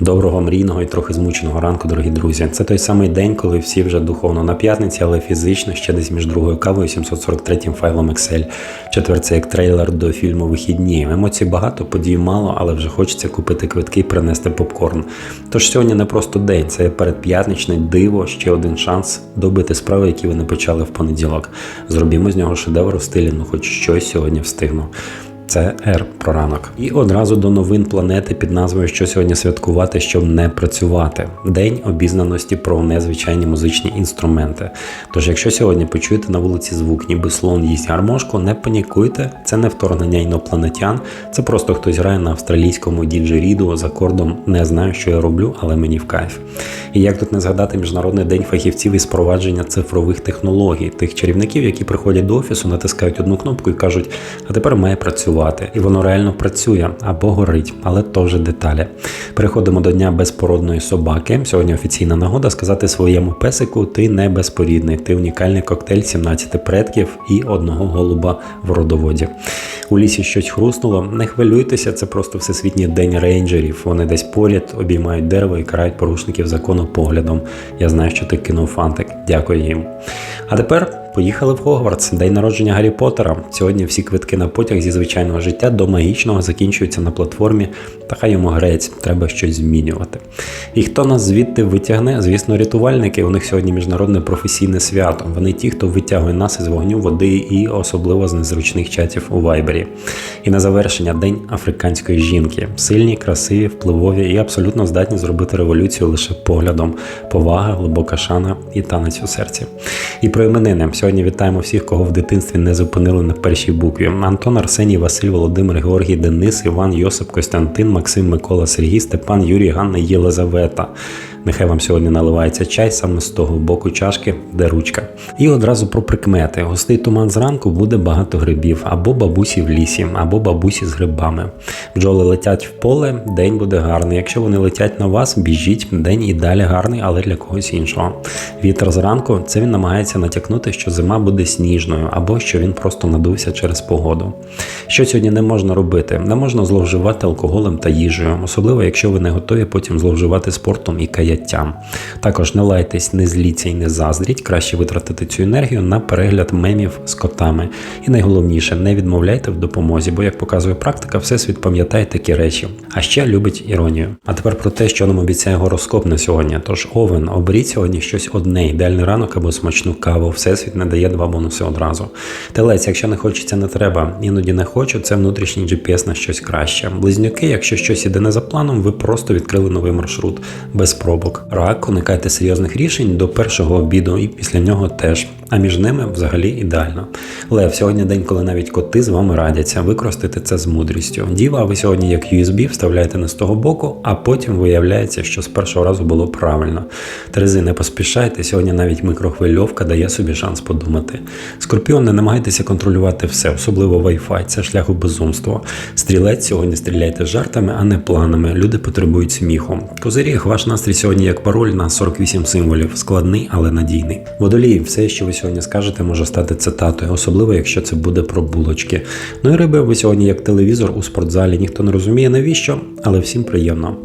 Доброго мрійного і трохи змученого ранку, дорогі друзі. Це той самий день, коли всі вже духовно на п'ятниці, але фізично ще десь між другою кавою і 743 файлом Excel. Четвер це як трейлер до фільму Вихідні. Емоцій багато, подій мало, але вже хочеться купити квитки і принести попкорн. Тож сьогодні не просто день, це передп'ятничне диво, ще один шанс добити справи, які ви не почали в понеділок. Зробімо з нього шедевр у стилі, ну хоч щось сьогодні встигну. Це Р про ранок. І одразу до новин планети під назвою Що сьогодні святкувати, щоб не працювати. День обізнаності про незвичайні музичні інструменти. Тож, якщо сьогодні почуєте на вулиці звук, ніби слон їсть гармошку, не панікуйте, це не вторгнення інопланетян, це просто хтось грає на австралійському діджеріду з акордом Не знаю, що я роблю, але мені в кайф. І як тут не згадати Міжнародний день фахівців із впровадження цифрових технологій, тих чарівників, які приходять до офісу, натискають одну кнопку і кажуть, а тепер має працювати. І воно реально працює або горить, але вже деталі. Переходимо до дня безпородної собаки. Сьогодні офіційна нагода сказати своєму песику: ти не безпорідний, ти унікальний коктейль 17 предків і одного голуба в родоводі. У лісі щось хруснуло. Не хвилюйтеся, це просто всесвітній день рейнджерів. Вони десь поряд обіймають дерево і карають порушників закону поглядом. Я знаю, що ти кинув фантик. Дякую їм. А тепер. Поїхали в Хогвартс, день народження Гаррі Поттера. Сьогодні всі квитки на потяг зі звичайного життя до магічного закінчуються на платформі, та хай йому грець, треба щось змінювати. І хто нас звідти витягне? Звісно, рятувальники. У них сьогодні міжнародне професійне свято. Вони ті, хто витягує нас із вогню, води і особливо з незручних чатів у Вайбері. І на завершення день африканської жінки. Сильні, красиві, впливові і абсолютно здатні зробити революцію лише поглядом. Повага, глибока шана і танець у серці. І про іменини. Сьогодні вітаємо всіх, кого в дитинстві не зупинили на першій букві: Антон, Арсеній, Василь, Володимир, Георгій, Денис, Іван, Йосип, Костянтин, Максим, Микола, Сергій, Степан, Юрій, Ганна, Єлизавета. Нехай вам сьогодні наливається чай саме з того боку чашки, де ручка. І одразу про прикмети. Густий туман зранку буде багато грибів, або бабусі в лісі, або бабусі з грибами. Бджоли летять в поле, день буде гарний. Якщо вони летять на вас, біжіть, день і далі гарний, але для когось іншого. Вітер зранку це він намагається натякнути, що зима буде сніжною, або що він просто надувся через погоду. Що сьогодні не можна робити? Не можна зловживати алкоголем та їжею, особливо якщо ви не готові потім зловживати спортом і каяттям. Також не лайтесь, не зліться і не заздріть, краще витратити цю енергію на перегляд мемів з котами. І найголовніше, не відмовляйте в допомозі, бо, як показує практика, всесвіт пам'ятає такі речі, а ще любить іронію. А тепер про те, що нам обіцяє гороскоп на сьогодні. Тож, Овен, оберіть сьогодні щось одне, ідеальний ранок або смачну каву. Всесвіт не дає два бонуси одразу. Телець, якщо не хочеться, не треба. Іноді не хочу, це внутрішній GPS на щось краще. Близнюки, якщо щось іде не за планом, ви просто відкрили новий маршрут без пробок. Рак, уникайте серйозних рішень до першого обіду і після нього теж. А між ними взагалі ідеально. Лев, сьогодні день, коли навіть коти з вами радяться, використати це з мудрістю. Діва, ви сьогодні як USB вставляєте не з того боку, а потім виявляється, що з першого разу було правильно. Терези, не поспішайте, сьогодні навіть микрохвильовка дає собі шанс подумати. Скорпіон, не намагайтеся контролювати все, особливо Wi-Fi, це шлях у безумство. Стрілець, сьогодні стріляйте жартами, а не планами. Люди потребують сміху. Козиріг, ваш настрій сьогодні як пароль на 48 символів, складний, але надійний. Водолії, все, що ви сьогодні скажете, може стати цитатою, особливо якщо це буде про булочки. Ну і риби, ви сьогодні як телевізор у спортзалі. Ніхто не розуміє навіщо, але всім приємно.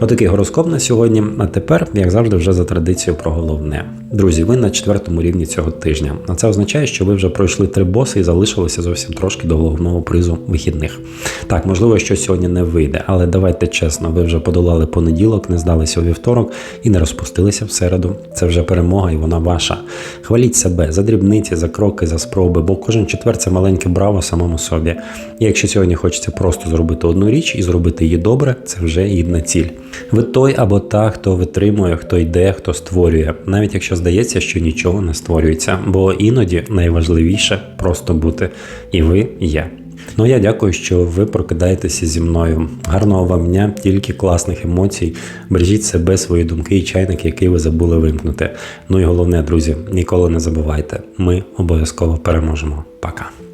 Отакий гороскоп на сьогодні. А тепер, як завжди, вже за традицією про головне. Друзі, ви на четвертому рівні цього тижня. А це означає, що ви вже пройшли три боси і залишилося зовсім трошки до головного призу вихідних. Так, можливо, що сьогодні не вийде, але давайте чесно, ви вже подолали понеділок, не здалися у вівторок і не розпустилися в середу. Це вже перемога, і вона ваша. Хваліть себе за дрібниці, за кроки, за спроби, бо кожен четвер це маленьке браво самому собі. І якщо сьогодні хочеться просто зробити одну річ і зробити її добре, це вже гідна ціль. Ви той або та, хто витримує, хто йде, хто створює, навіть якщо здається, що нічого не створюється, бо іноді найважливіше просто бути, і ви є. Ну я дякую, що ви прокидаєтеся зі мною. Гарного вам дня, тільки класних емоцій. Бережіть себе, свої думки і чайник, який ви забули вимкнути. Ну і головне, друзі, ніколи не забувайте, ми обов'язково переможемо. Пока.